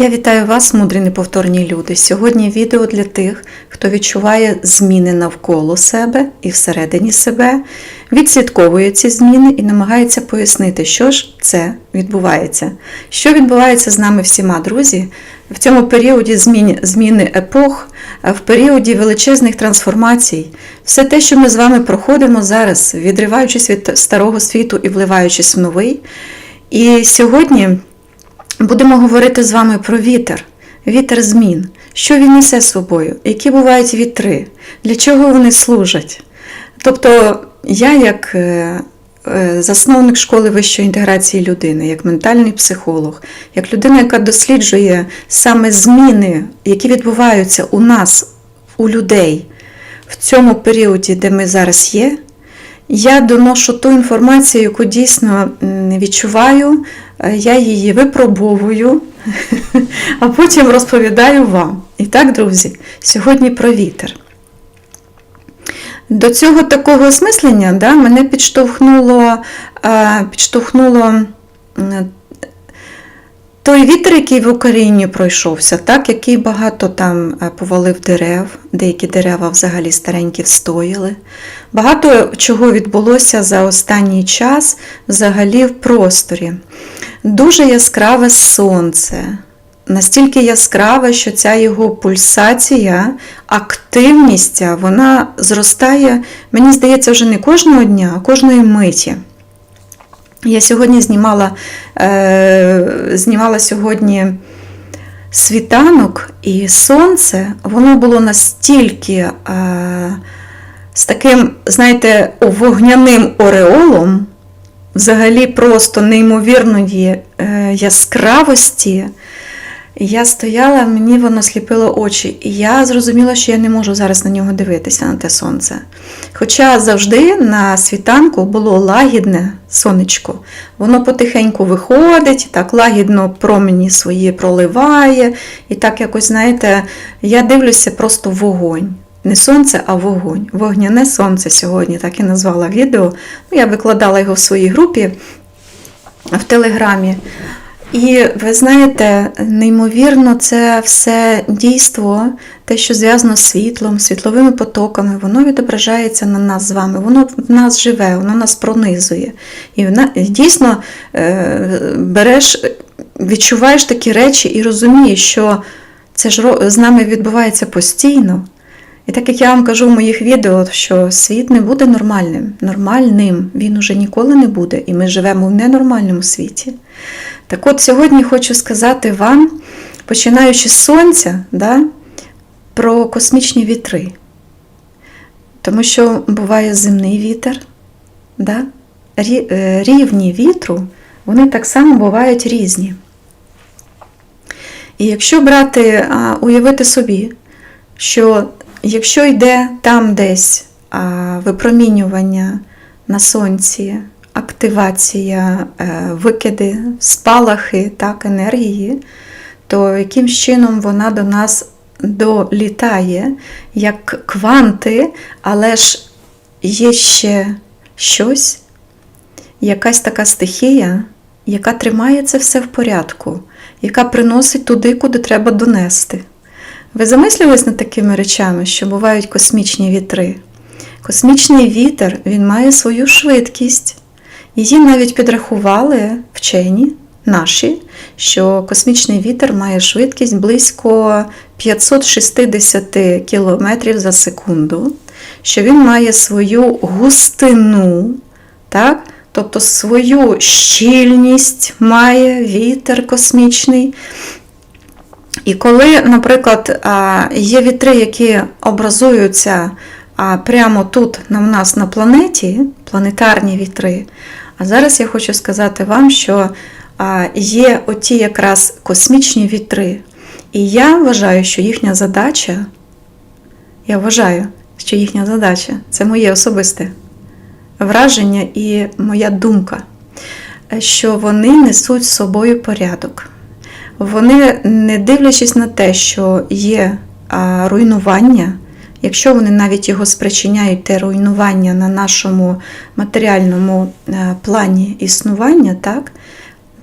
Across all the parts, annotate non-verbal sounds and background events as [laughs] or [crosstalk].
Я вітаю вас, мудрі неповторні люди. Сьогодні відео для тих, хто відчуває зміни навколо себе і всередині себе, відслідковує ці зміни і намагається пояснити, що ж це відбувається. Що відбувається з нами всіма, друзі, в цьому періоді зміни, зміни епох, в періоді величезних трансформацій, все те, що ми з вами проходимо зараз, відриваючись від старого світу і вливаючись в новий. І сьогодні. Будемо говорити з вами про вітер, вітер змін, що він несе з собою, які бувають вітри, для чого вони служать. Тобто, я, як е, е, засновник школи вищої інтеграції людини, як ментальний психолог, як людина, яка досліджує саме зміни, які відбуваються у нас, у людей в цьому періоді, де ми зараз є, я доношу ту інформацію, яку дійсно відчуваю, я її випробовую, [laughs] а потім розповідаю вам. І так, друзі, сьогодні про вітер. До цього такого осмислення да, мене підштовхнуло, е, підштовхнуло той вітер, який в Україні пройшовся, так, який багато там е, повалив дерев, деякі дерева взагалі старенькі встояли. Багато чого відбулося за останній час взагалі в просторі. Дуже яскраве сонце. Настільки яскраве, що ця його пульсація, активність, вона зростає, мені здається, вже не кожного дня, а кожної миті. Я сьогодні знімала, е, знімала сьогодні світанок, і сонце, воно було настільки е, з таким, знаєте, вогняним ореолом, взагалі просто неймовірної е, яскравості. Я стояла, мені воно сліпило очі, і я зрозуміла, що я не можу зараз на нього дивитися, на те сонце. Хоча завжди на світанку було лагідне сонечко, воно потихеньку виходить, так лагідно промені свої проливає. І так якось, знаєте, я дивлюся просто вогонь. Не сонце, а вогонь. Вогняне сонце сьогодні, так і назвала відео. Ну, Я викладала його в своїй групі в Телеграмі. І ви знаєте, неймовірно, це все дійство, те, що зв'язано з світлом, світловими потоками, воно відображається на нас з вами, воно в нас живе, воно нас пронизує. І дійсно е, береш, відчуваєш такі речі і розумієш, що це ж з нами відбувається постійно. І так як я вам кажу в моїх відео, що світ не буде нормальним, нормальним він уже ніколи не буде, і ми живемо в ненормальному світі. Так от сьогодні хочу сказати вам, починаючи з сонця, да, про космічні вітри. Тому що буває земний вітер, да? е, рівні вітру, вони так само бувають різні. І якщо брати, уявити собі, що якщо йде там десь випромінювання на сонці, активація, е, викиди, спалахи так, енергії, то яким чином вона до нас долітає, як кванти, але ж є ще щось, якась така стихія, яка тримає це все в порядку, яка приносить туди, куди треба донести. Ви замислювались над такими речами, що бувають космічні вітри? Космічний вітер він має свою швидкість. Її навіть підрахували вчені наші, що космічний вітер має швидкість близько 560 км за секунду, що він має свою густину, так? тобто свою щільність має вітер космічний. І коли, наприклад, є вітри, які образуються прямо тут на в нас на планеті, планетарні вітри, а зараз я хочу сказати вам, що є оті якраз космічні вітри. І я вважаю, що їхня задача, я вважаю, що їхня задача це моє особисте враження і моя думка, що вони несуть з собою порядок. Вони, не дивлячись на те, що є руйнування, якщо вони навіть його спричиняють, те руйнування на нашому матеріальному е, плані існування, так,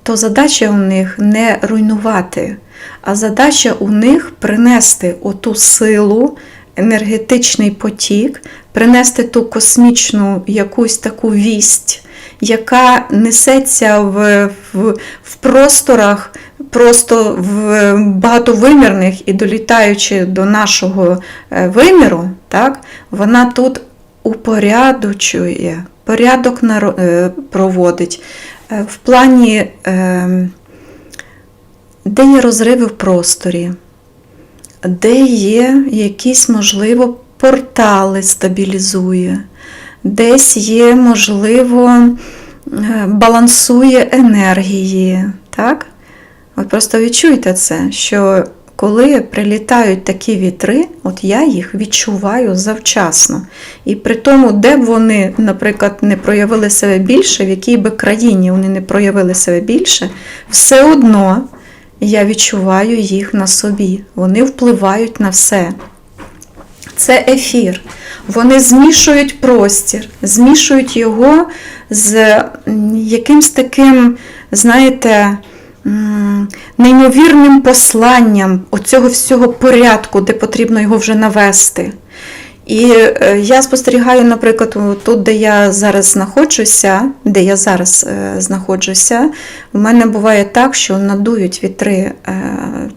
то задача у них не руйнувати, а задача у них принести оту силу, енергетичний потік, принести ту космічну якусь таку вість, яка несеться в, в, в просторах, просто в багатовимірних і долітаючи до нашого е, виміру, так, вона тут упорядочує, порядок е, проводить е, в плані, е, де є розриви в просторі, де є якісь, можливо, портали стабілізує, десь є, можливо, е, балансує енергії. Так? От просто відчуйте це, що коли прилітають такі вітри, от я їх відчуваю завчасно. І при тому, де б вони, наприклад, не проявили себе більше, в якій би країні вони не проявили себе більше, все одно я відчуваю їх на собі. Вони впливають на все. Це ефір. Вони змішують простір, змішують його з якимсь таким, знаєте, неймовірним посланням оцього всього порядку, де потрібно його вже навести. І е, я спостерігаю, наприклад, тут, де я зараз знаходжуся, де я зараз е, знаходжуся, у мене буває так, що надують вітри е,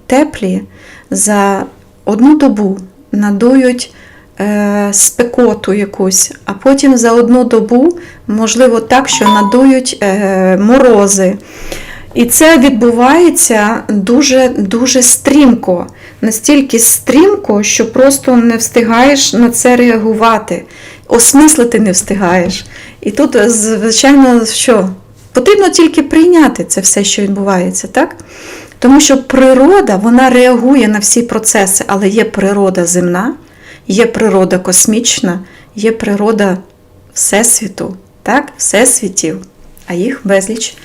теплі за одну добу, надують спекоту якусь, а потім за одну добу, можливо, так, що надують морози. І це відбувається дуже дуже стрімко, настільки стрімко, що просто не встигаєш на це реагувати, осмислити не встигаєш. І тут, звичайно, що потрібно тільки прийняти це все, що відбувається, так? Тому що природа вона реагує на всі процеси, але є природа земна, є природа космічна, є природа Всесвіту, так? Всесвітів, а їх безліч.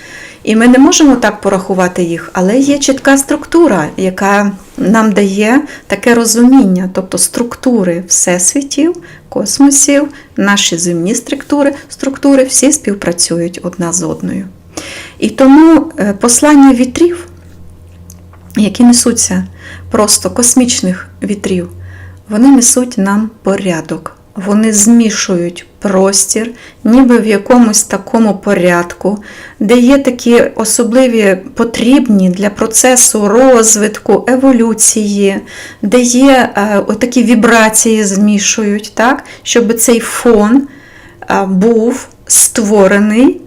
І ми не можемо так порахувати їх, але є чітка структура, яка нам дає таке розуміння, тобто структури всесвітів, космосів, наші земні структури, структури всі співпрацюють одна з одною. І тому е, послання вітрів, які несуться просто космічних вітрів, вони несуть нам порядок. Вони змішують простір, ніби в якомусь такому порядку, де є такі особливі потрібні для процесу розвитку, еволюції, де є е, отакі вібрації змішують, так, щоб цей фон е, був створений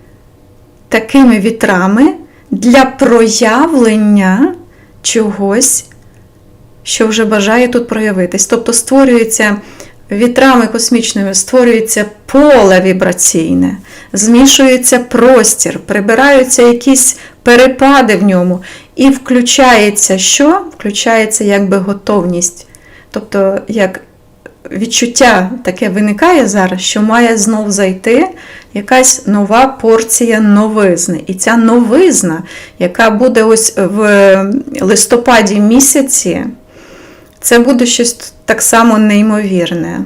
такими вітрами для проявлення чогось, що вже бажає тут проявитись. Тобто створюється вітрами космічними, створюється поле вібраційне, змішується простір, прибираються якісь перепади в ньому, і включається що? Включається якби готовність. Тобто, як відчуття таке виникає зараз, що має знов зайти якась нова порція новизни. І ця новизна, яка буде ось в листопаді місяці, це буде щось так само неймовірне.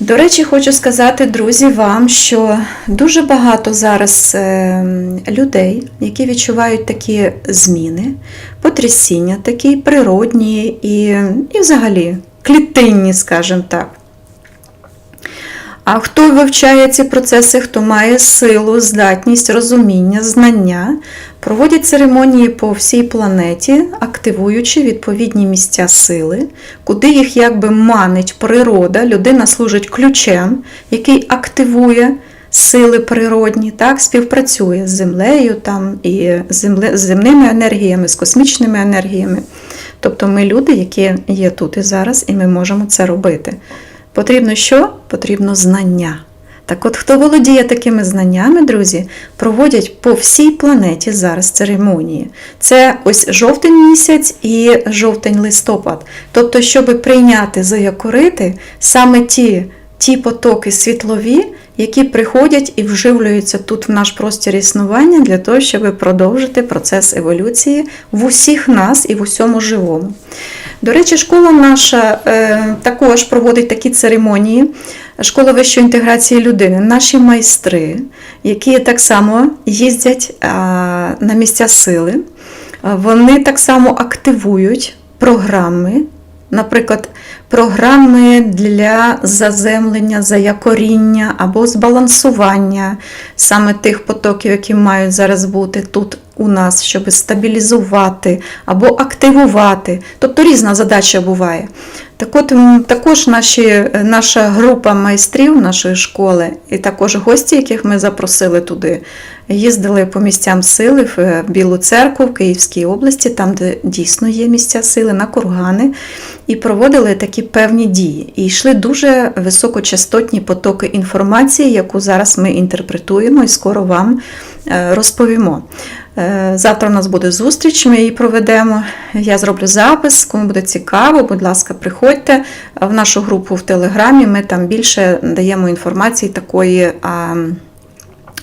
До речі, хочу сказати, друзі, вам, що дуже багато зараз е, людей, які відчувають такі зміни, потрясіння, такі природні і, і взагалі клітинні, скажімо так. А хто вивчає ці процеси, хто має силу, здатність, розуміння, знання, проводять церемонії по всій планеті, активуючи відповідні місця сили, куди їх якби манить природа, людина служить ключем, який активує сили природні, так, співпрацює з землею там, і земле, з земними енергіями, з космічними енергіями. Тобто ми люди, які є тут і зараз, і ми можемо це робити. Потрібно що? Потрібно знання. Так от, хто володіє такими знаннями, друзі, проводять по всій планеті зараз церемонії. Це ось жовтень місяць і жовтень-листопад. Тобто, щоб прийняти, заякорити саме ті, ті потоки світлові, які приходять і вживлюються тут в наш простір існування для того, щоб продовжити процес еволюції в усіх нас і в усьому живому. До речі, школа наша е, також проводить такі церемонії. Школа вищої інтеграції людини, наші майстри, які так само їздять на місця сили, вони так само активують програми, наприклад, програми для заземлення, заякоріння або збалансування саме тих потоків, які мають зараз бути тут у нас, щоб стабілізувати або активувати. Тобто різна задача буває. Так от, також наші, наша група майстрів нашої школи, і також гості, яких ми запросили туди, їздили по місцям сили в е, Білу церкву в Київській області, там, де дійсно є місця сили, на кургани, і проводили такі певні дії. І йшли дуже високочастотні потоки інформації, яку зараз ми інтерпретуємо і скоро вам е, розповімо. Е, Завтра у нас буде зустріч, ми її проведемо. Я зроблю запис. Кому буде цікаво, будь ласка, приходьте в нашу групу в Телеграмі. Ми там більше даємо інформації такої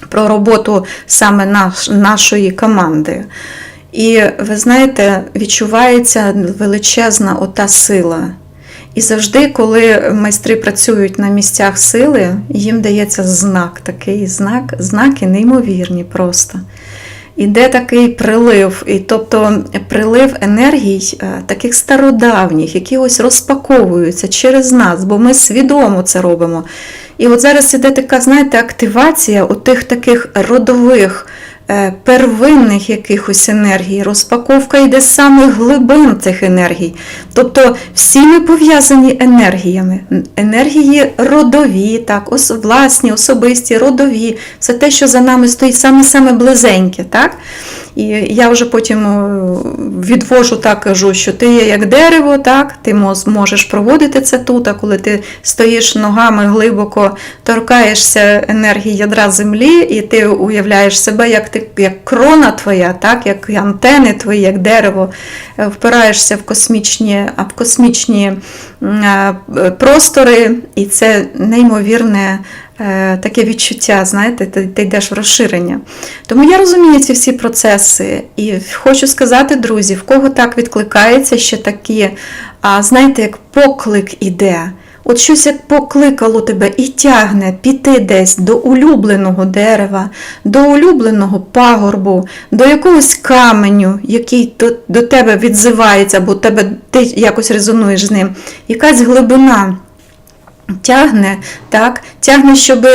про роботу саме наш, нашої команди. І ви знаєте, відчувається величезна ота сила. І завжди, коли майстри працюють на місцях сили, їм дається знак, такий знак, знаки неймовірні просто. Іде такий прилив, і тобто прилив енергій е, таких стародавніх, які ось розпаковуються через нас, бо ми свідомо це робимо. І от зараз іде така, знаєте, активація у тих таких родових, первинних якихось енергій. Розпаковка йде з самих глибин цих енергій. Тобто всі ми пов'язані енергіями. Енергії родові, так, ос, власні, особисті, родові, все те, що за нами стоїть саме-саме близеньке. так? І я вже потім е, відвожу так, кажу, що ти є як дерево, так, ти можеш проводити це тут, а коли ти стоїш ногами глибоко, торкаєшся енергії ядра землі, і ти уявляєш себе, як ти як крона твоя, так, як антени твої, як дерево, е, впираєшся в космічні, в космічні е, простори, і це неймовірне е, таке відчуття, знаєте, ти, ти йдеш в розширення. Тому я розумію ці всі процеси. І хочу сказати, друзі, в кого так відкликається ще такі, а, знаєте, як поклик іде. От щось як покликало тебе і тягне піти десь до улюбленого дерева, до улюбленого пагорбу, до якогось каменю, який до, до тебе відзивається, або тебе ти якось резонуєш з ним. Якась глибина тягне, так, тягне, щоб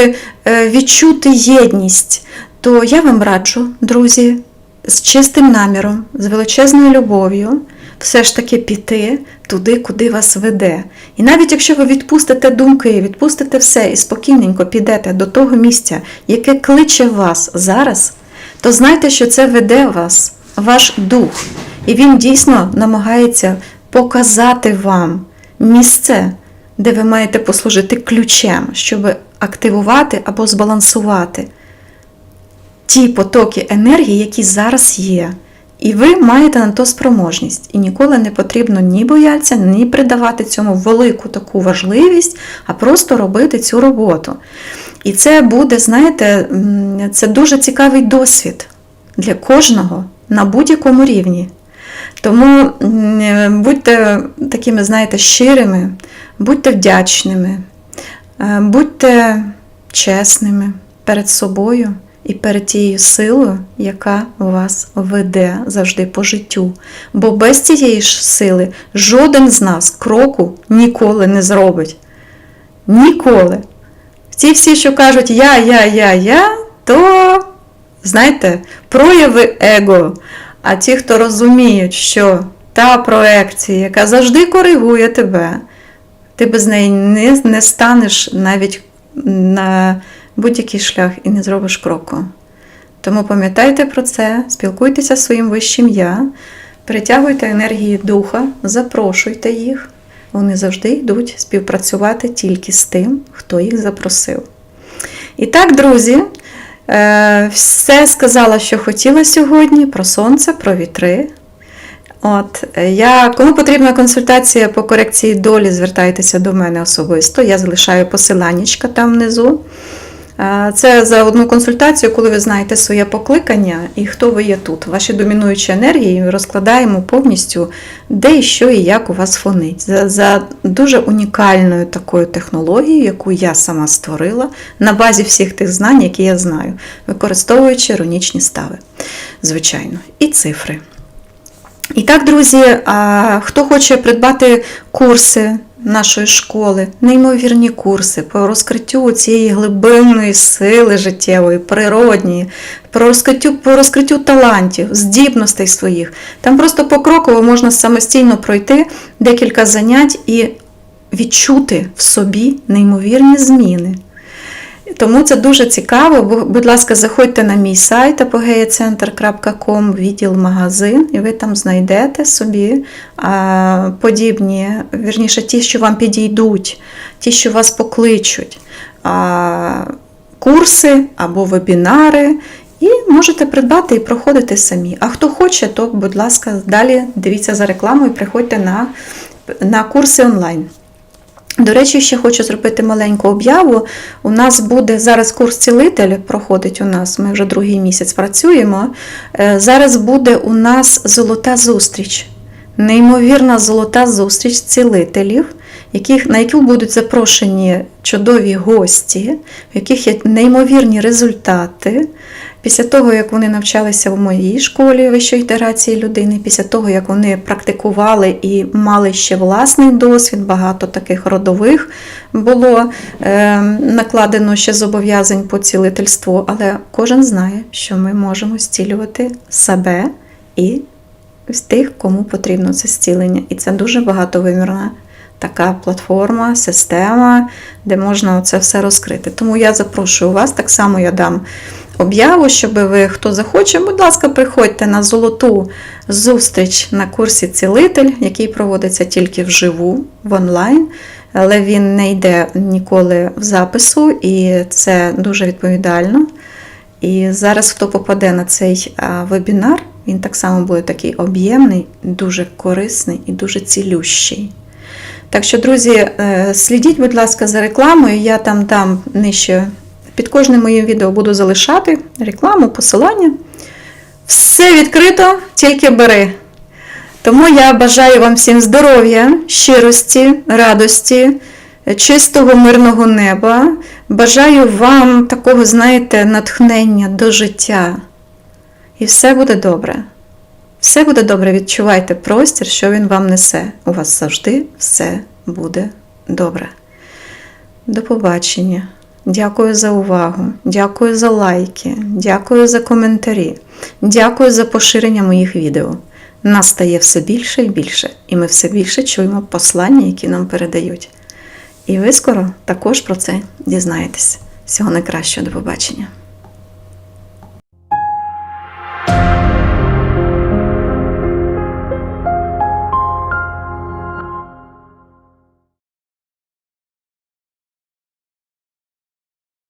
відчути єдність, то я вам раджу, друзі, з чистим наміром, з величезною любов'ю, все ж таки піти туди, куди вас веде. І навіть якщо ви відпустите думки, відпустите все і спокійненько підете до того місця, яке кличе вас зараз, то знайте, що це веде вас, ваш дух. І він дійсно намагається показати вам місце, де ви маєте послужити ключем, щоб активувати або збалансувати ті потоки енергії, які зараз є. І ви маєте на то спроможність. І ніколи не потрібно ні боятися, ні придавати цьому велику таку важливість, а просто робити цю роботу. І це буде, знаєте, це дуже цікавий досвід для кожного на будь-якому рівні. Тому будьте такими, знаєте, щирими, будьте вдячними, е, будьте чесними перед собою і перед тією силою, яка вас веде завжди по життю. Бо без цієї ж сили жоден з нас кроку ніколи не зробить. Ніколи. Ті всі, що кажуть я, я, я, я, то, знаєте, прояви его. А ті, хто розуміють, що та проекція, яка завжди коригує тебе, ти без неї не, не станеш навіть на будь-який шлях і не зробиш кроку. Тому пам'ятайте про це, спілкуйтеся зі своїм вищим я, притягуйте енергії духа, запрошуйте їх. Вони завжди йдуть співпрацювати тільки з тим, хто їх запросив. І так, друзі, е, все сказала, що хотіла сьогодні про сонце, про вітри. От, е, я, Кому потрібна консультація по корекції долі, звертайтеся до мене особисто. Я залишаю посиланнячка там внизу. Це за одну консультацію, коли ви знаєте своє покликання і хто ви є тут. Ваші домінуючі енергії ми розкладаємо повністю, де і що і як у вас фонить. За, за дуже унікальною такою технологією, яку я сама створила на базі всіх тих знань, які я знаю, використовуючи рунічні стави, звичайно, і цифри. І так, друзі, хто хоче придбати курси нашої школи, неймовірні курси по розкриттю цієї глибинної сили життєвої, природньої, по розкриттю, по розкриттю талантів, здібностей своїх. Там просто покроково можна самостійно пройти декілька занять і відчути в собі неймовірні зміни. Тому це дуже цікаво. Будь ласка, заходьте на мій сайт apogeacenter.com, відділ магазин, і ви там знайдете собі подібні, вірніше, ті, що вам підійдуть, ті, що вас покличуть, курси або вебінари. І можете придбати і проходити самі. А хто хоче, то, будь ласка, далі дивіться за рекламою, приходьте на, на курси онлайн. До речі, ще хочу зробити маленьку об'яву. У нас буде зараз курс цілитель проходить у нас. Ми вже другий місяць працюємо. Е, Зараз буде у нас золота зустріч. Неймовірна золота зустріч цілителів, яких, на яку будуть запрошені чудові гості, в яких є неймовірні результати. Після того, як вони навчалися в моїй школі вищої інтеграції людини, після того, як вони практикували і мали ще власний досвід, багато таких родових було е, накладено ще зобов'язань по цілительству, але кожен знає, що ми можемо зцілювати себе і тих, кому потрібно це зцілення. І це дуже багатовимірна така платформа, система, де можна це все розкрити. Тому я запрошую вас, так само я дам об'яву, щоб ви, хто захоче, будь ласка, приходьте на золоту зустріч на курсі Цілитель, який проводиться тільки вживу, в онлайн. Але він не йде ніколи в запису, і це дуже відповідально. І зараз, хто попаде на цей вебінар, він так само буде такий об'ємний, дуже корисний і дуже цілющий. Так що, друзі, е, слідіть, будь ласка, за рекламою. Я там дам нижче під кожним моїм відео буду залишати рекламу, посилання. Все відкрито, тільки бери. Тому я бажаю вам всім здоров'я, щирості, радості, чистого мирного неба. Бажаю вам такого, знаєте, натхнення до життя. І все буде добре. Все буде добре, відчувайте простір, що він вам несе. У вас завжди все буде добре. До побачення. Дякую за увагу, дякую за лайки, дякую за коментарі, дякую за поширення моїх відео. Нас стає все більше і більше, і ми все більше чуємо послання, які нам передають. І ви скоро також про це дізнаєтесь. Всього найкращого, до побачення!